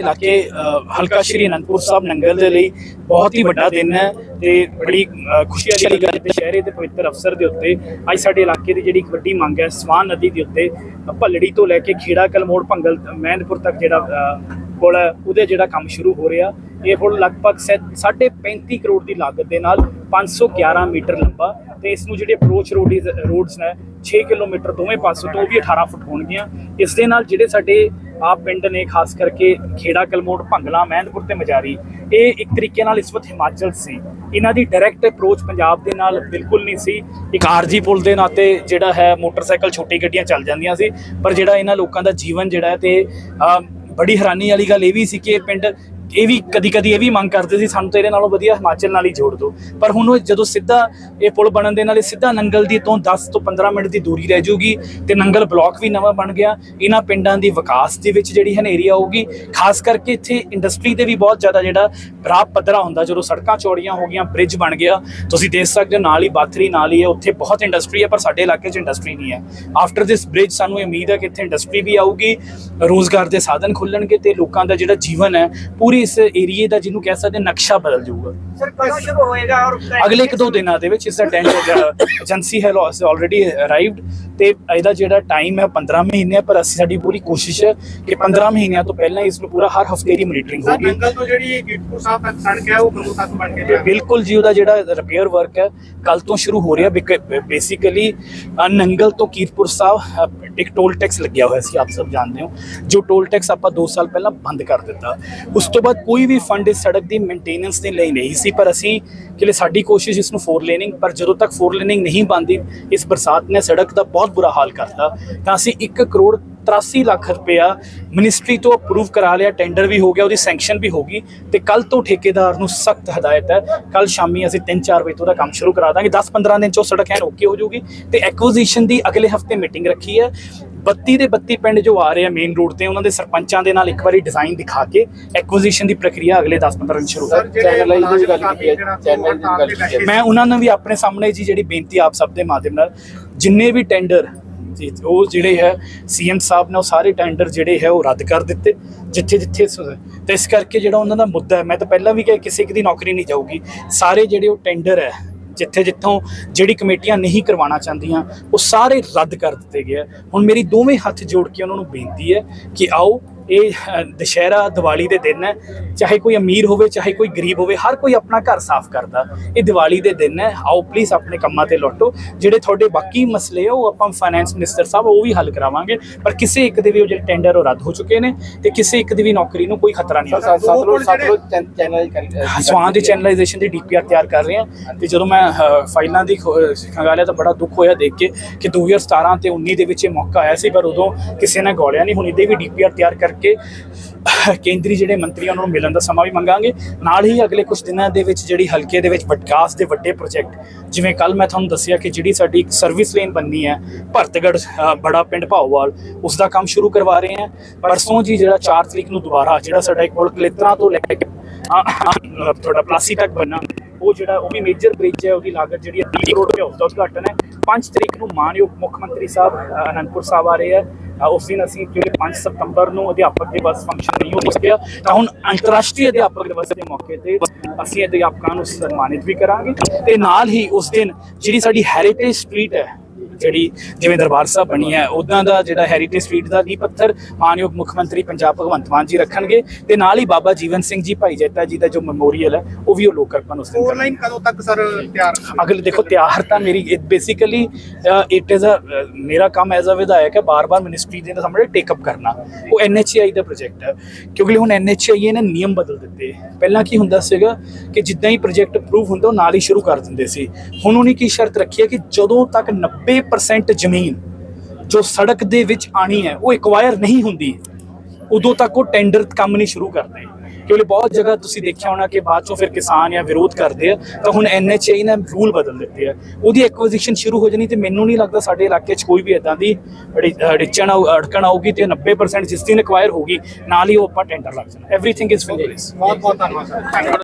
ਇਲਾਕੇ ਹਲਕਾ ਸ਼੍ਰੀ ਅਨੰਦਪੁਰ ਸਾਹਿਬ ਨੰਗਲ ਦੇ ਲਈ ਬਹੁਤ ਹੀ ਵੱਡਾ ਦਿਨ ਹੈ ਤੇ ਬੜੀ ਖੁਸ਼ੀ ਵਾਲੀ ਗੱਲ ਹੈ ਸ਼ਹਿਰੇ ਦੇ ਪਵਿੱਤਰ ਅਵਸਰ ਦੇ ਉੱਤੇ ਅੱਜ ਸਾਡੇ ਇਲਾਕੇ ਦੀ ਜਿਹੜੀ ਇੱਕ ਵੱਡੀ ਮੰਗ ਹੈ, ਸਵਾਨ ਨਦੀ ਦੇ ਉੱਤੇ ਭੱਲੜੀ ਤੋਂ ਲੈ ਕੇ ਖੇੜਾ, ਕਲਮੋੜ, ਭੰਗਲ, ਮਹਿੰਦਪੁਰ ਤੱਕ ਜਿਹੜਾ ਪੁਲ ਹੈ, ਉਹਦੇ ਜਿਹੜਾ ਕੰਮ ਸ਼ੁਰੂ ਹੋ ਰਿਹਾ। ਇਹ ਪੁਲ ਲਗਭਗ ਸੈ- ਸਾਢੇ 35 ਕਰੋੜ ਦੀ ਲਾਗਤ ਦੇ ਨਾਲ 511 ਮੀਟਰ ਲੰਬਾ ਤੇ ਇਸ ਨੂੰ ਜਿਹੜੇ ਅਪਰੋਚ ਰੋਡਸ ਰੋਡਸ ਨੇ 6 ਕਿਲੋਮੀਟਰ ਦੋਵੇਂ ਪਾਸੋਂ ਤੋਂ ਉਹ ਵੀ 18 ਫੁੱਟ ਹੋਣਗੀਆਂ। ਇਸ ਦੇ ਨਾਲ ਜਿਹੜੇ ਸਾਡੇ ਆਪ ਪਿੰਡ ਨੇ, ਖਾਸ ਕਰਕੇ ਖੇੜਾ ਕਲਮੋੜ ਭੰਗਲਾ, ਮਹਿੰਦਪੁਰ ਤੇ ਮਜਾਰੀ, ਇਹ ਇੱਕ ਤਰੀਕੇ ਨਾਲ ਇਸ ਵਕਤ ਹਿਮਾਚਲ ਸੀ। ਇਹਨਾਂ ਦੀ ਡਾਇਰੈਕਟ ਅਪਰੋਚ ਪੰਜਾਬ ਦੇ ਨਾਲ ਬਿਲਕੁਲ ਨਹੀਂ ਸੀ। ਇੱਕ ਆਰਜੀ ਪੁਲ ਦੇ ਨਾਤੇ ਜਿਹੜਾ ਹੈ, ਮੋਟਰਸਾਈਕਲ ਛੋਟੀ ਗੱਡੀਆਂ ਚੱਲ ਜਾਂਦੀਆਂ ਸੀ, ਪਰ ਜਿਹੜਾ ਇਹਨਾਂ ਲੋਕਾਂ ਦਾ ਜੀਵਨ ਜਿਹੜਾ ਹੈ ਤੇ ਬੜੀ ਹੈਰਾਨੀ ਵਾਲੀ ਗੱਲ ਇਹ ਵੀ ਸੀ ਕਿ ਇਹ ਪਿੰਡ ਇਹ ਵੀ ਕਦੀ ਕਦੀ ਇਹ ਵੀ ਮੰਗ ਕਰਦੇ ਸੀ, ਸਾਨੂੰ ਤਾਂ ਇਹਦੇ ਨਾਲੋਂ ਵਧੀਆ ਹਿਮਾਚਲ ਨਾਲ ਹੀ ਜੋੜ ਦਿਓ। ਪਰ ਹੁਣ ਉਹ ਜਦੋਂ ਸਿੱਧਾ ਇਹ ਪੁਲ ਬਣਨ ਦੇ ਨਾਲ ਇਹ ਸਿੱਧਾ ਨੰਗਲ ਦੀ ਤੋਂ 10 ਤੋਂ 15 ਮਿੰਟ ਦੀ ਦੂਰੀ ਰਹਿ ਜੂਗੀ ਤੇ ਨੰਗਲ ਬਲਾਕ ਵੀ ਨਵਾਂ ਬਣ ਗਿਆ। ਇਹਨਾਂ ਪਿੰਡਾਂ ਦੀ ਵਿਕਾਸ ਦੇ ਵਿੱਚ ਜਿਹੜੀ ਹਨੇਰੀ ਆਊਗੀ ਖਾਸ ਕਰਕੇ ਇੱਥੇ ਇੰਡਸਟਰੀ ਦੇ ਵੀ ਬਹੁਤ ਜ਼ਿਆਦਾ ਜਿਹੜਾ ਰਾਹ ਪੱਧਰਾ ਹੁੰਦਾ, ਜਦੋਂ ਸੜਕਾਂ ਚੌੜੀਆਂ ਹੋ ਗਈਆਂ ਬ੍ਰਿਜ ਬਣ ਗਿਆ, ਤੁਸੀਂ ਦੇਖ ਸਕਦੇ ਹੋ ਨਾਲ ਹੀ ਬਾਥਰੀ, ਨਾਲ ਹੀ ਹੈ ਉੱਥੇ ਬਹੁਤ ਇੰਡਸਟਰੀ ਹੈ, ਪਰ ਸਾਡੇ ਇਲਾਕੇ 'ਚ ਇੰਡਸਟਰੀ ਨਹੀਂ ਹੈ। ਆਫਟਰ ਦਿਸ ਬ੍ਰਿਜ ਸਾਨੂੰ ਉਮੀਦ ਹੈ ਕਿ ਇੱਥੇ ਇੰਡਸਟਰੀ ਵੀ ਆਊਗੀ, ਰੋਜ਼ਗਾਰ ਦੇ ਸਾਧਨ ਖੁੱਲਣਗੇ ਤੇ ਲੋਕਾਂ ਦਾ ਜਿਹੜਾ ਜੀਵਨ ਹੈ, ਪੂਰੀ ਇਸ ਏਰੀਏ ਦਾ ਜਿਹਨੂੰ ਕਹਿ ਸਕਦੇ ਨਕਸ਼ਾ ਬਦਲ ਜਾਊਗਾ। ਸਰ ਕਦੋਂ ਸ਼ੁਰੂ ਹੋਏਗਾ ਔਰ ਅਗਲੇ ਇੱਕ ਦੋ ਦਿਨਾਂ ਦੇ ਵਿੱਚ ਇਸ ਦਾ ਟੈਂਡਰ ਏਜੰਸੀ ਹੈ ਆਲਰੇਡੀ ਅਰਾਈਵਡ ਤੇ ਇਹਦਾ ਜਿਹੜਾ ਟਾਈਮ ਹੈ 15 ਮਹੀਨੇ ਪਰ ਅਸੀਂ ਸਾਡੀ ਪੂਰੀ ਕੋਸ਼ਿਸ਼ ਹੈ ਕਿ 15 ਮਹੀਨਿਆਂ ਤੋਂ ਪਹਿਲਾਂ ਇਸ ਨੂੰ ਪੂਰਾ ਹਰ ਹਫ਼ਤੇ ਦੀ ਮੋਨੀਟਰਿੰਗ ਹੋਗੀ ਨੰਗਲ ਤੋਂ ਜਿਹੜੀ ਕੀਰਤਪੁਰ ਸਾਹਿਬ ਤੱਕ ਸੜਕ ਹੈ ਉਹ ਕਦੋਂ ਤੱਕ ਬਣ ਕੇ ਬਿਲਕੁਲ ਜੀ ਉਹਦਾ ਜਿਹੜਾ ਰਿਪੇਅਰ ਵਰਕ ਹੈ ਕੱਲ ਤੋਂ ਸ਼ੁਰੂ ਹੋ ਰਿਹਾ ਬੇਸਿਕਲੀ ਨੰਗਲ ਤੋਂ ਕੀਰਤਪੁਰ ਸਾਹਿਬ ਇੱਕ ਟੋਲ ਟੈਕਸ ਲੱਗਿਆ ਹੋਇਆ ਸੀ ਆਪ ਸਭ ਜਾਣਦੇ ਹੋ। ਜੋ ਟੋਲ ਟੈਕਸ ਆਪਾਂ 2 ਸਾਲ ਪਹਿਲਾਂ ਬੰਦ ਕਰ ਦਿੱਤਾ। ਉਸ ਤੋਂ ਬਾਅਦ ਕੋਈ ਵੀ ਫੰਡ ਇਸ ਸੜਕ ਦੀ ਮੇਨਟੇਨੈਂਸ ਦੇ ਲਈ ਨਹੀਂ ਸੀ, ਪਰ ਅਸੀਂ ਕਿ ਲਈ ਸਾਡੀ ਕੋਸ਼ਿਸ਼ ਇਸ ਨੂੰ ਫੋਰ ਲੇਨਿੰਗ ਪਰ ਜਦੋਂ ਤੱਕ ਫੋਰ ਲੇਨਿੰਗ ਨਹੀਂ ਬਣਦੀ, ਇਸ ਬਰਸਾਤ ਨੇ ਸੜਕ ਦਾ ਬਹੁਤ ਬੁਰਾ ਹਾਲ ਕਰਤਾ। ਤਾਂ ਅਸੀਂ 1 ਕਰੋੜ 83 ਲੱਖ ਰੁਪਇਆ ਮਿਨਿਸਟਰੀ ਤੋਂ ਅਪਰੂਵ ਕਰਾ ਲਿਆ ਟੈਂਡਰ ਵੀ ਹੋ ਗਿਆ, ਉਹਦੀ ਸੈਂਕਸ਼ਨ ਵੀ ਹੋ ਗਈ, ਤੇ ਕੱਲ ਤੋਂ ਠੇਕੇਦਾਰ ਨੂੰ ਸਖਤ ਹਦਾਇਤ ਹੈ। ਕੱਲ ਸ਼ਾਮੀ ਅਸੀਂ 3-4 ਵਜੇ ਤੋਂ ਦਾ ਕੰਮ ਸ਼ੁਰੂ ਕਰਾ ਦਾਂਗੇ। 10-15 ਦਿਨ ਚ ਉਹ ਸੜਕ ਐਨ ਓਕੇ ਹੋ ਜਾਊਗੀ, ਤੇ ਐਕੁਜੀਸ਼ਨ ਦੀ ਅਗਲੇ ਹਫ਼ਤੇ ਮੀਟਿੰਗ ਰੱਖੀ ਹੈ। 32 ਦੇ 32 ਪਿੰਡ ਜੋ ਆ ਰਹੇ ਆ ਮੇਨ ਰੋਡ ਤੇ ਉਹਨਾਂ ਦੇ ਸਰਪੰਚਾਂ ਦੇ ਨਾਲ ਇੱਕ ਵਾਰੀ ਡਿਜ਼ਾਈਨ ਦਿਖਾ ਕੇ ਐਕੁਜੀਸ਼ਨ ਦੀ ਪ੍ਰਕਿਰਿਆ ਅਗਲੇ 10-15 ਦਿਨ ਸ਼ੁਰੂ ਸਰ ਕਰ ਜਿਹੜੇ ਚੈਨਲ ਦੀ ਗੱਲ ਕੀਤੀ ਹੈ, ਚੈਨਲ ਦੀ ਗੱਲ ਕੀਤੀ ਹੈ। ਮੈਂ ਉਹਨਾਂ ਨੂੰ ਵੀ ਆਪਣੇ ਸਾਹਮਣੇ ਜੀ ਜਿਹੜੀ ਬੇਨਤੀ ਆਪ ਸਭ ਦੇ ਮਾਧਿਅਮ ਨਾਲ ਜਿੰਨੇ ਵੀ ਟੈਂਡਰ ਜੀ ਉਹ ਜਿਹੜੇ ਹੈ ਸੀਐਮ ਸਾਹਿਬ ਨੇ ਉਹ ਸਾਰੇ ਟੈਂਡਰ ਜਿਹੜੇ ਹੈ ਉਹ ਰੱਦ ਕਰ ਦਿੱਤੇ ਜਿੱਥੇ ਜਿੱਥੇ ਤੇ ਇਸ ਕਰਕੇ ਜਿਹੜਾ ਉਹਨਾਂ ਦਾ ਮੁੱਦਾ ਹੈ ਮੈਂ ਤਾਂ ਪਹਿਲਾਂ ਵੀ ਕਿਹਾ ਕਿਸੇ ਇੱਕ ਦੀ ਨੌਕਰੀ ਨਹੀਂ ਜਾਊਗੀ ਸਾਰੇ ਜਿਹੜੇ ਉਹ ਟੈਂਡਰ ਹੈ ਜਿੱਥੇ ਜਿੱਥੋਂ ਜਿਹੜੀ ਕਮੇਟੀਆਂ ਨਹੀਂ ਕਰਵਾਉਣਾ ਚਾਹੁੰਦੀਆਂ, ਉਹ ਸਾਰੇ ਰੱਦ ਕਰ ਦਿੱਤੇ ਗਏ ਹੁਣ ਮੇਰੀ ਦੋਵੇਂ ਹੱਥ ਜੋੜ ਕੇ ਉਹਨਾਂ ਨੂੰ ਬੇਨਤੀ ਹੈ ਕਿ ਆਓ ਇਹ ਦੁਸ਼ਹਿਰਾ ਦੀਵਾਲੀ ਦੇ ਦਿਨ ਹੈ। ਚਾਹੇ ਕੋਈ ਅਮੀਰ ਹੋਵੇ ਚਾਹੇ ਕੋਈ ਗਰੀਬ ਹੋਵੇ ਹਰ ਕੋਈ ਆਪਣਾ ਘਰ ਸਾਫ਼ ਕਰਦਾ। ਇਹ ਦੀਵਾਲੀ ਦੇ ਦਿਨ ਹੈ। ਆਓ ਪਲੀਜ਼ ਆਪਣੇ ਕੰਮਾਂ ਤੇ ਲੁੱਟੋ। ਜਿਹੜੇ ਤੁਹਾਡੇ ਬਾਕੀ ਮਸਲੇ ਆ ਉਹ ਆਪਾਂ ਫਾਈਨੈਂਸ ਮਿਨਿਸਟਰ ਸਾਹਿਬ ਉਹ ਵੀ ਹੱਲ ਕਰਾਵਾਂਗੇ। ਪਰ ਕਿਸੇ ਇੱਕ ਦੇ ਵੀ ਉਹ ਜਿਹੜੇ ਟੈਂਡਰ ਉਹ ਰੱਦ ਹੋ ਚੁੱਕੇ ਨੇ ਤੇ ਕਿਸੇ ਇੱਕ ਦੀ ਵੀ ਨੌਕਰੀ ਨੂੰ ਕੋਈ ਖਤਰਾ ਨਹੀਂ ਹੈ ਸਵਾਨ ਦੀ ਚੈਨਲਾਈਜੇਸ਼ਨ ਦੀ ਡੀਪੀਆਰ ਤਿਆਰ ਕਰ ਰਹੇ ਹਾਂ। ਤੇ ਜਦੋਂ ਮੈਂ ਫਾਈਲਾਂ ਦੀ ਖੰਗਾਲਿਆ ਤਾਂ ਬੜਾ ਦੁੱਖ ਹੋਇਆ ਦੇਖ ਕੇ ਕਿ 2017 ਤੇ 19 ਦੇ ਵਿੱਚ ਇਹ ਮੌਕਾ ਆਇਆ ਸੀ ਪਰ ਉਦੋਂ ਕਿਸੇ ਨੇ ਗੋਲਿਆ ਨਹੀਂ ਹੁਣ। ਇਹਦੇ ਵੀ ਡੀਪੀਆਰ ਤਿਆਰ ਕਰਕੇ ਕੇਂਦਰੀ ਜਿਹੜੇ ਮੰਤਰੀ ਉਹਨਾਂ ਨੂੰ ਮਿਲਣ ਦਾ ਸਮਾਂ ਵੀ ਮੰਗਾਂਗੇ। ਨਾਲ ਹੀ ਅਗਲੇ ਕੁਝ ਦਿਨਾਂ ਦੇ ਵਿੱਚ ਜਿਹੜੀ ਹਲਕੇ ਦੇ ਵਿੱਚ ਵਿਕਾਸ ਦੇ ਵੱਡੇ ਪ੍ਰੋਜੈਕਟ ਜਿਵੇਂ ਕੱਲ ਮੈਂ ਤੁਹਾਨੂੰ ਦੱਸਿਆ ਕਿ ਜਿਹੜੀ ਸਾਡੀ ਇੱਕ ਸਰਵਿਸ ਲੇਨ ਬੰਨੀ ਹੈ ਭਰਤਗੜ ਬੜਾ ਪਿੰਡ ਭਾਉਵਾਲ ਉਸ ਦਾ ਕੰਮ ਸ਼ੁਰੂ ਕਰਵਾ ਰਹੇ ਹਾਂ। ਪਰਸੋਂ ਜੀ ਜਿਹੜਾ 4 ਤਰੀਕ ਨੂੰ ਦੁਬਾਰਾ ਜਿਹੜਾ ਸਾਡਾ ਇੱਕ ਪੁਲ ਕਲੇਤਰਾ ਤੋਂ ਲੈ ਕੇ ਤੁਹਾਡਾ ਪਲਾਸੀ ਤੱਕ ਬੰਨਾ ਉਹ ਜਿਹੜਾ, ਉਹ ਵੀ ਮੇਜਰ ਬ੍ਰਿਜ ਹੈ, ਉਹਦੀ ਲਾਗਤ ਜਿਹੜੀ ਹੈ 30 ਕਰੋੜ ਰੁਪਏ ਉਸ ਦਾ ਉਦਘਾਟਨ ਹੈ 5 ਤਰੀਕ ਨੂੰ ਮਾਨਯੋਗ ਮੁੱਖ ਮੰਤਰੀ ਸਾਹਿਬ ਅਨੰਦਪੁਰ ਸਾਹਿਬ ਆ ਰਹੇ ਹੈ। ਉਸ ਦਿਨ ਅਸੀਂ ਜਿਹੜੇ 5 ਸਤੰਬਰ ਨੂੰ ਅਧਿਆਪਕ ਦਿਵਸ ਫੰਕਸ਼ਨ ਨਹੀਂ ਹੋ ਸਕਿਆ ਤਾਂ ਹੁਣ ਅੰਤਰਰਾਸ਼ਟਰੀ ਅਧਿਆਪਕ ਦਿਵਸ ਦੇ ਮੌਕੇ ਤੇ ਅਸੀਂ ਅਧਿਆਪਕਾਂ ਨੂੰ ਸਨਮਾਨਿਤ ਵੀ ਕਰਾਂਗੇ। ਤੇ ਨਾਲ ਹੀ ਉਸ ਦਿਨ ਜਿਹੜੀ ਸਾਡੀ ਹੈਰੀਟੇਜ ਸਟਰੀਟ ਹੈ ਜਿਹੜੀ ਜਿਵੇਂ ਦਰਬਾਰ ਸਾਹਿਬ ਬਣੀ ਹੈ ਉਦਾਂ ਦਾ ਜਿਹੜਾ ਹੈਰੀਟੇਜ ਸਟਰੀਟ ਦਾ ਨੀਂਹ ਪੱਥਰ ਮਾਨਯੋਗ ਮੁੱਖ ਮੰਤਰੀ ਪੰਜਾਬ ਭਗਵੰਤ ਮਾਨ ਜੀ ਰੱਖਣਗੇ ਤੇ ਨਾਲ ਹੀ ਬਾਬਾ ਜੀਵਨ ਸਿੰਘ ਜੀ ਭਾਈ ਜੈਤਾ ਜੀ ਦਾ ਜੋ ਮੈਮੋਰੀਅਲ ਹੈ ਉਹ ਵੀ ਉਹ ਲੋਕ ਅਰਪਣ ਉਸ ਦਿਨ ਫੋਰ ਕਰਨਗੇ। ਲਾਈਨ ਕਦੋਂ ਤੱਕ ਸਰ ਤਿਆਰ ਅਗਲੇ ਦੇਖੋ ਤਿਆਰ ਤਾਂ ਮੇਰੀ ਬੇਸਿਕਲੀ ਇਟ ਇਜ਼ ਅ ਮੇਰਾ ਕੰਮ ਐਜ਼ ਅ ਵਿਧਾਇਕ ਹੈ ਬਾਰ-ਬਾਰ ਮਿਨਿਸਟਰੀ ਦੇ ਸਾਹਮਣੇ ਟੇਕ ਅਪ ਕਰਨਾ। ਉਹ ਐਨਐਚਆਈ ਦਾ ਪ੍ਰੋਜੈਕਟ ਹੈ ਕਿਉਂਕਿ ਹੁਣ ਐਨਐਚਆਈ ਨੇ ਨਿਯਮ ਬਦਲ ਦਿੱਤੇ। ਪਹਿਲਾਂ ਕੀ ਹੁੰਦਾ ਸੀਗਾ ਕਿ ਜਿੱਦਾਂ ਹੀ ਪ੍ਰੋਜੈਕਟ ਅਪਰੂਵ ਹੁੰਦਾ ਉਹ ਨਾਲ ਹੀ ਸ਼ੁਰੂ ਕਰ ਦਿੰਦੇ ਸੀ। ਹੁਣ ਉਹਨੇ ਕੀ ਸ਼ਰਤ ਰੱਖੀ ਹੈ ਕਿ ਜਦੋਂ ਤੱਕ 90% ਜ਼ਮੀਨ ਜੋ ਸੜਕ ਦੇ ਵਿੱਚ ਆਣੀ ਹੈ, ਉਹ ਐਕਵਾਇਰ ਨਹੀਂ ਹੁੰਦੀ। ਉਦੋਂ ਤੱਕ ਉਹ ਟੈਂਡਰ ਕੰਮ ਨਹੀਂ ਸ਼ੁਰੂ ਕਰਦੇ। ਕਿਉਂਕਿ ਬਹੁਤ ਜਗ੍ਹਾ ਤੁਸੀਂ ਦੇਖਿਆ ਹੋਣਾ ਕਿ ਬਾਅਦ ਚੋਂ ਫਿਰ ਕਿਸਾਨ ਜਾਂ ਵਿਰੋਧ ਕਰਦੇ ਆ, ਤਾਂ ਹੁਣ ਐਨਐਚਆਈ ਨੇ ਰੂਲ ਬਦਲ ਦਿੱਤੇ ਆ। ਉਹਦੀ ਐਕੁਜੀਸ਼ਨ ਸ਼ੁਰੂ ਹੋ ਜਾਣੀ ਤੇ ਮੈਨੂੰ ਨਹੀਂ ਲੱਗਦਾ ਸਾਡੇ ਇਲਾਕੇ 'ਚ ਕੋਈ ਵੀ ਇਦਾਂ ਦੀ ਅੜਿਚਣ ਅੜਕਣ ਆਊਗੀ ਤੇ 90% ਜਿਸ ਦਿਨ ਐਕਵਾਇਰ ਹੋਗੀ ਨਾਲ ਹੀ ਉਹ ਆਪਾਂ ਟੈਂਡਰ ਲੱਗ ਜਾਣਾ। ਐਵਰੀਥਿੰਗ ਇਜ਼ ਫਿਨ ਬਹੁਤ ਬਹੁਤ ਧੰਨਵਾਦ, ਸਰ। ਧੰਨਵਾਦ